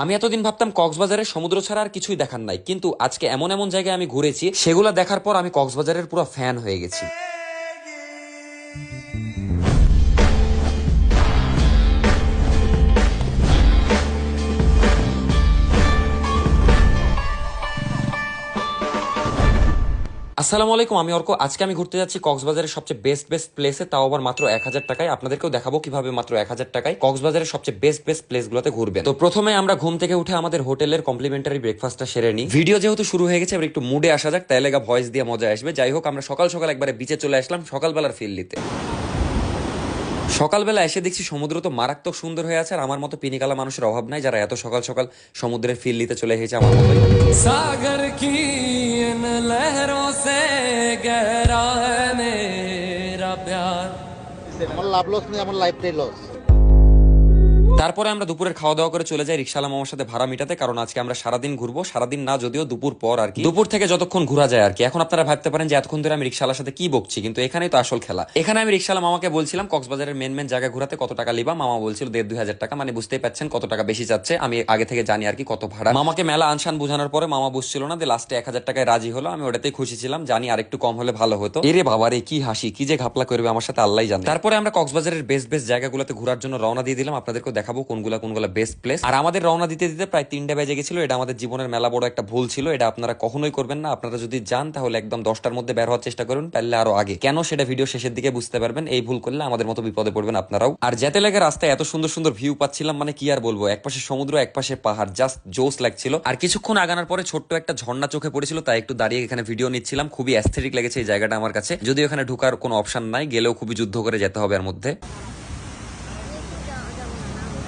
আমি এতদিন ভাবতাম কক্সবাজারের সমুদ্র ছাড়া আর কিছুই দেখার নাই, কিন্তু আজকে এমন এমন জায়গায় আমি ঘুরেছি, সেগুলো দেখার পর আমি কক্সবাজারের পুরো ফ্যান হয়ে গেছি। আসসালামু আলাইকুম, আমি অর্ক। আজকে আমি ঘুরতে যাচ্ছি কক্সবাজারের সবচেয়ে বেস্ট বেস্ট প্লেসে তাও আবার মাত্র এক হাজার টাকায়। আপনাদেরকেও দেখাবো কীভাবে মাত্র এক হাজার টাকায় কক্সবাজারের সবচেয়ে বেস্ট বেস্ট প্লেসগুলোতে ঘুরবে তো প্রথমে আমরা ঘুম থেকে উঠে আমাদের হোটেলের কমপ্লিমেন্টারি ব্রেকফাস্টটা সেরে নিই। ভিডিও যেহেতু শুরু হয়ে গেছে, এবার একটু মুডে আসা যাক তাই লেগা ভয়েস দিয়ে মজা আসবে। যাই হোক, আমরা সকাল সকাল একবারে বিচে চলে আসলাম, সকালবেলার ফিল নিতে। সকালবেলা এসে দেখছি সমুদ্র তো মারাত্মক সুন্দর হয়ে আছে আর আমার মতো পিনিকালা মানুষের অভাব নাই যারা এত সকাল সকাল সমুদ্রের ফিল নিতে চলে এসেছে আমার মতো সাগর কি আমার লাভ লস নেই আমার লাইফটাই লস তারপরে আমরা দুপুরের খাওয়া দাওয়া করে চলে যাই রিক্সালা মামার সাথে ভাড়া মিটাতে, কারণ আজকে আমরা সারাদিন ঘুরবো। সারাদিন না যদিও দুপুর পর আর কি। দুপুর থেকে যতক্ষণ ঘোরা যায় আর কি। এখন আপনারা ভাবতে পারেন যে এতক্ষণ ধরে আমি রিক্সালার সাথে কি বকছি, কিন্তু এখানেই তো আসল খেলা। এখানে আমি রিক্সালা মামাকে বলছিলাম, কক্সবাজারের মেন মেন জায়গা ঘোরাতে কত টাকা লিবা? মামা বলছিল, দেড় দুই হাজার টাকা। মানে বুঝতেই পাচ্ছেন কত টাকা বেশি যাচ্ছে। আমি আগে থেকে জানি আর কি কত ভাড়া। মামাকে মেলা আনসান বোঝানোর পরে মামা বুঝছিল না যে লাস্টে এক হাজার টাকায় রাজি হলো। আমি ওটাতেই খুশি ছিলাম, জানি আর একটু কম হলে ভালো হতো। এরে বাবা রে, কি হাসি, কি যে ঘাপলা করবে আমার সাথে আল্লাহ জানে। তারপরে আমরা কক্সবাজারের বেস্ট বেস্ট জায়গাগুলোতে ঘোরার জন্য রওনা দিয়ে দিলাম। আপনাদেরকে দেখাবো কোনগুলা কোনগুলা বেস্ট প্লেস আর আমাদের রওনা দিতে দিতে প্রায় তিনটা বেজে গেছিল, এটা আমাদের জীবনের মেলা বড় একটা ভুল ছিল, এটা আপনারা কখনোই করবেন না। আপনারা যদি যান, তাহলে একদম দশটার মধ্যে বের হওয়ার চেষ্টা করুন, পারলে আরও আগে। কেন সেটা ভিডিও শেষের দিকে বুঝতে পারবেন, এই ভুল করলে আমাদের মতো বিপদে পড়বেন আপনারাও। আর যেতে লাগে রাস্তায় এত সুন্দর সুন্দর ভিউ পাচ্ছিলাম মানে কি আর বলব? এক পাশে সমুদ্র এক পাশে পাহাড় জাস্ট জোস লাগছিল। আর কিছুক্ষণ আগানোর পরে ছোট্ট একটা ঝর্ণা চোখে পড়েছিল, তাই একটু দাঁড়িয়ে এখানে ভিডিও নিচ্ছিলাম। খুবই অ্যাস্থেটিক লেগেছে এই জায়গাটা আমার কাছে। যদিও এখানে ঢুকার কোনো অপশন নাই, গেলেও খুবই যুদ্ধ করে যেতে হবে এর মধ্যে।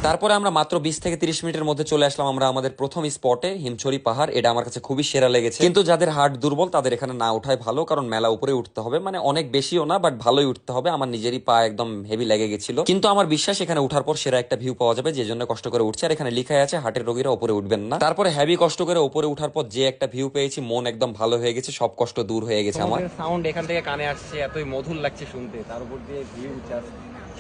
তারপরে আমরা মাত্র বিশ থেকে তিরিশ মিনিটের মধ্যে চলে আসলাম আমরা আমাদের প্রথম স্পটে হিমছড়ি পাহাড়। এটা আমার কাছে খুবই সেরা লেগেছে। কিন্তু যাদের হার্ট দুর্বল, তাদের এখানে না ওঠাই ভালো, কারণ মেলা উপরে উঠতে হবে। মানে অনেক বেশিও না বাট ভালোই উঠতে হবে। আমার নিজেরই পা একদম হেভি লেগে গেছিল। কিন্তু আমার বিশ্বাস, এখানে উঠার পর সেরা একটা ভিউ পাওয়া যাবে, যে জন্য কষ্ট করে উঠছে। আর এখানে লিখাই আছে হার্টের রোগীরা উপরে উঠবেন না। তারপরে হেভি কষ্ট করে উপরে উঠার পর যে একটা ভিউ পেয়েছি, মন একদম ভালো হয়ে গেছে, সব কষ্ট দূর হয়ে গেছে আমার। সাউন্ড এখান থেকে কানে আসছে, এতই মধুর লাগছে শুনতে। তার উপর দিয়ে ভিউ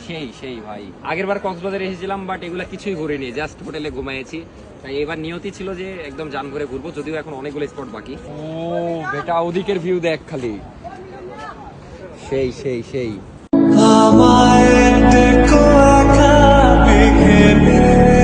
সেই সেই ভাই। আগের বার কক্সবাজারে এসেছিলাম বাট এগুলা কিছুই ঘুরিনি জাস্ট হোটেলে ঘুমাইছি তাই এবার নিয়তি ছিল যে একদম জান করে ঘুরবো যদিও এখন অনেকগুলো স্পট বাকি। ও বেটা ওদিকের ভিউ দেখ খালি। সেই সেই সেই। তারপরে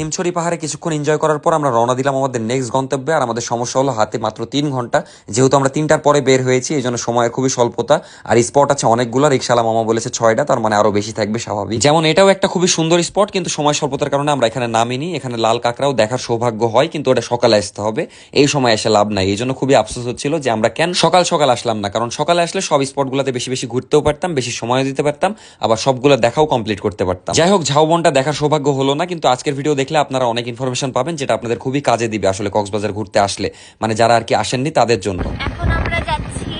হিমছড়ি পাহাড়ে কিছুক্ষণ এনজয় করার পর আমরা রওনা দিলাম আমাদের নেক্সট গন্তব্যে। আর আমাদের সমস্যা হলো হাতে মাত্র তিন ঘণ্টা। যেহেতু আমরা তিনটার পরে বের হয়েছি, এই জন্য সময়ের খুবই স্বল্পতা। আর স্পট আছে অনেকগুলো রিক্সালা মামা বলেছে ছয়টা, তার মানে আরও বেশি থাকবে স্বাভাবিক। যেমন এটাও একটা খুবই সুন্দর স্পট কিন্তু সময় স্বল্পতার কারণে আমরা এখানে নামিনি। এখানে লাল কাঁকড়াও দেখার সৌভাগ্য হয়, কিন্তু ওটা সকালে আসতে হবে। এই সময় এসে লাভ নাই। এই জন্য খুবই আফসোস হচ্ছিল যে আমরা কেন সকাল সকাল আসলাম না। কারণ সকালে আসলে সব স্পটগুলোতে বেশি বেশি ঘুরতেও পারতাম, বেশি সময় দিতে পারতাম, আবার সবগুলো দেখাও কমপ্লিট করতে পারতাম। যাই হোক, ঝাউবনটা দেখার সৌভাগ্য হলো না, কিন্তু আজকের ভিডিও দেখলে আপনারা অনেক ইনফরমেশন পাবেন, যেটা আপনাদের খুবই কাজে দিবে আসলে কক্সবাজার ঘুরতে আসলে। মানে যারা আর কি আসেননি তাদের জন্য। এখন আমরা যাচ্ছি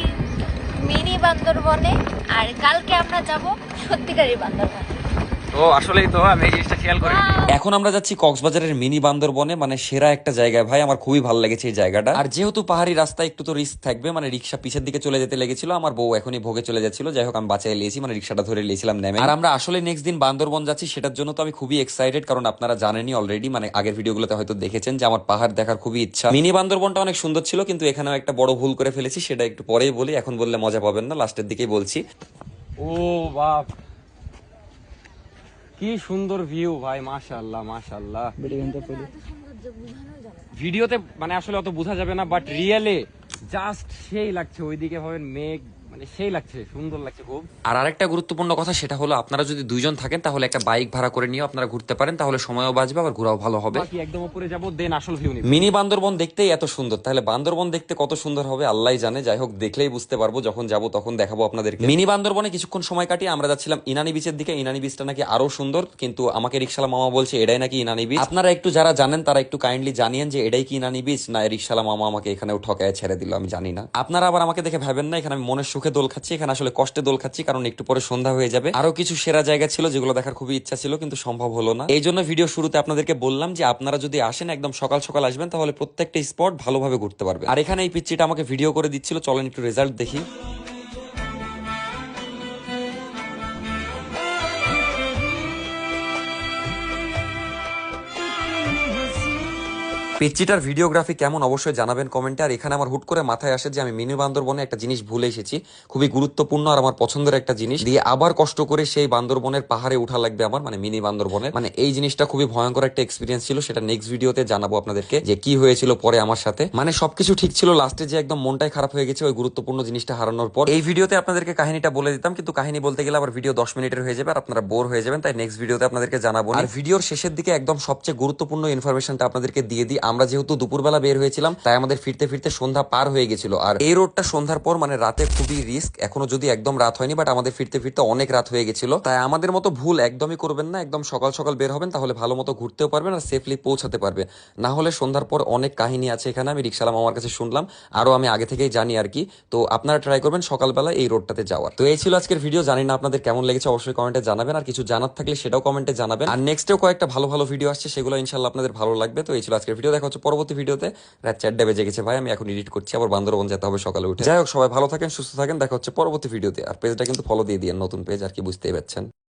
মিনি বান্দরবনে, আর কালকে আমরা যাব সত্যিকারের বান্দরবনে। ও আসলেই তো আমি এই জিনিসটা খেয়াল করি। এখন আমরা যাচ্ছি কক্সবাজারের মিনি বান্দরবনে মানে সেরা একটা জায়গায়। ভাই আমার খুবই ভালো লেগেছে এই জায়গাটা। আর যেহেতু পাহাড়ি রাস্তায় একটু তো রিস্ক থাকবে মানে রিক্সা পিছের দিকে চলে যেতে লেগেছিল আমার বউ এখনই ভোগে চলে যাচ্ছিল। যাই হোক আমি বাঁচাই লিয়েছি মানে রিক্সাটা ধরে লিয়েছিলাম নেমে। আর আমরা আসলে নেক্সট দিন বান্দরবন যাচ্ছি সেটার জন্য তো আমি খুবই এক্সাইটেড কারণ আপনারা জানেনই অলরেডি মানে আগের ভিডিওগুলোতে হয়তো দেখেছেন যে আমার পাহাড় দেখার খুবই ইচ্ছা। মিনি বান্দরবনটা অনেক সুন্দর ছিল কিন্তু এখানেও একটা বড় ভুল করে ফেলেছি সেটা একটু পরেই বলি এখন বললে মজা পাবেন না লাস্টের দিকেই বলছি। ও বাপ! কি সুন্দর ভিউ ভাই মাশাআল্লাহ মাশাআল্লাহ। ভিডিওতে মানে আসলে অত বোঝা যাবে না বাট রিয়েলে জাস্ট সেই লাগছে ওইদিকে ভাবেন মেঘ মানে সেই লাগছে সুন্দর লাগছে খুব। আর আরেকটা গুরুত্বপূর্ণ কথা সেটা হলো আপনারা যদি দুইজন থাকেন তাহলে একটা বাইক ভাড়া করে নিয়ে আপনারা ঘুরতে পারেন তাহলে সময়ও বাঁচবে আবার ঘোরাও ভালো হবে। বাকি একদম উপরে যাব দেন আসল ভিউ নিব। মিনি বান্দরবন দেখতেই এত সুন্দর। তাহলে বান্দরবন দেখতে কত সুন্দর হবে আল্লাহ জানে। যাই হোক দেখলেই বুঝতে পারব যখন যাব তখন দেখাবো আপনাদেরকে। মিনি বান্দরবনে কিছুক্ষণ সময় কাটিয়ে আমরা যাচ্ছিলাম ইনানি বিচের দিকে। ইনানি বিচটা নাকি আরও সুন্দর কিন্তু আমাকে রিক্সালা মামা বলছে এটাই নাকি ইনানি বিচ আপনারা একটু যারা জানেন তারা একটু কাইন্ডলি জানিয়েন যে এটাই কি ইনানি বিচ না রিক্সালা মামা আমাকে এখানেও ঠকায় ছেড়ে দিল আমি জানি না। আপনারা আবার আমাকে দেখে ভাবেন না এখানে আমি মনের সুখে দোল খাচ্ছি, এখানে আসলে কষ্টে দোল খাচ্ছি, কারণ একটু পরে সন্ধ্যা হয়ে যাবে। আরও কিছু সেরা জায়গা ছিল যেগুলো দেখার খুবই ইচ্ছা ছিল, কিন্তু সম্ভব হলো না। এই জন্য ভিডিও শুরুতে আপনাদেরকে বললাম যে, আপনারা যদি আসেন, একদম সকাল সকাল আসবেন, তাহলে প্রত্যেকটা স্পট ভালোভাবে ঘুরতে পারবে আর এখানে এই পিচ্ছিটা আমাকে ভিডিও করে দিচ্ছিল, চলেন একটু রেজাল্ট দেখি। পিচ্চিটার ভিডিওগ্রাফি কেমন অবশ্যই জানাবেন কমেন্টে। আর এখানে আমার হুট করে মাথায় আসে যে আমি মিনি বান্দরবনে একটা জিনিস ভুলে এসেছি। খুবই গুরুত্বপূর্ণ আর আমার পছন্দের একটা জিনিস। দিয়ে আবার কষ্ট করে সেই বান্দরবনের পাহাড়ে উঠা লাগবে আমার মানে মিনি বান্দরবনের মানে এই জিনিসটা খুবই ভয়ঙ্কর একটা এক্সপিরিয়েন্স ছিল সেটা নেক্সট ভিডিওতে জানাব আপনাদেরকে যে কি হয়েছিল পরে আমার সাথে। মানে সবকিছু ঠিক ছিল লাস্টে যে একদম মনটাই খারাপ হয়ে গেছে ওই গুরুত্বপূর্ণ জিনিসটা হারানোর পর। এই ভিডিওতে আপনাদেরকে কাহিনীটা বলে দিতাম কিন্তু কাহিনী বলতে গেলে আবার ভিডিও দশ মিনিটের হয়ে যাবে আর আপনারা বোর হয়ে যাবেন তাই নেক্সট ভিডিওতে আপনাদেরকে জানাব। আর ভিডিওর শেষের দিকে একদম সবচেয়ে গুরুত্বপূর্ণ ইনফরমেশনটা আপনাদেরকে দিয়ে দিই। আমরা যেহেতু দুপুরবেলা বের হয়েছিলাম, তাই আমাদের ফিরতে ফিরতে সন্ধ্যা পার হয়ে গেছিল। আর এই রোডটা সন্ধ্যার পর মানে রাতে খুবই রিস্ক। এখনও যদি একদম রাত হয়নি বাট আমাদের ফিরতে ফিরতে অনেক রাত হয়ে গেছিল। তাই আমাদের মতো ভুল একদমই করবেন না। একদম সকাল সকাল বের হবেন, তাহলে ভালো মতো ঘুরতেও পারবেন আর সেফলি পৌঁছাতে পারবে। না হলে সন্ধ্যার পর অনেক কাহিনী আছে এখানে, আমি রিক্সালাম আমার কাছে শুনলাম। আরও আমি আগে থেকেই জানি আর কি। তো আপনারা ট্রাই করবেন সকালবেলা এই রোডটাতে যাওয়ার। তো এই ছিল আজকের ভিডিও জানি না আপনাদের কেমন লেগেছে, অবশ্যই কমেন্টে জানাবেন। আর কিছু জানার থাকলে সেটাও কমেন্টে জানাবেন। আর নেক্সটেও কয়েকটা ভালো ভালো ভিডিও আসছে, সেগুলো ইনশাল্লাহ আপনাদের ভালো লাগবে। তো এই ছিল আজকের ভিডিও দেখা হচ্ছে পরবর্তী ভিডিওতে। রাত চারটা বেজে গেছে ভাই, আমি এখন এডিট করছি, আবার বান্দরবন যেতে হবে সকালে উঠে। যাই হোক, সবাই ভালো থাকেন, সুস্থ থাকেন, দেখা হচ্ছে পরবর্তী ভিডিওতে। আর পেজটা কিন্তু ফলো দিয়ে দিয়ে নতুন পেজ আর কি বুঝতেই পারছেন।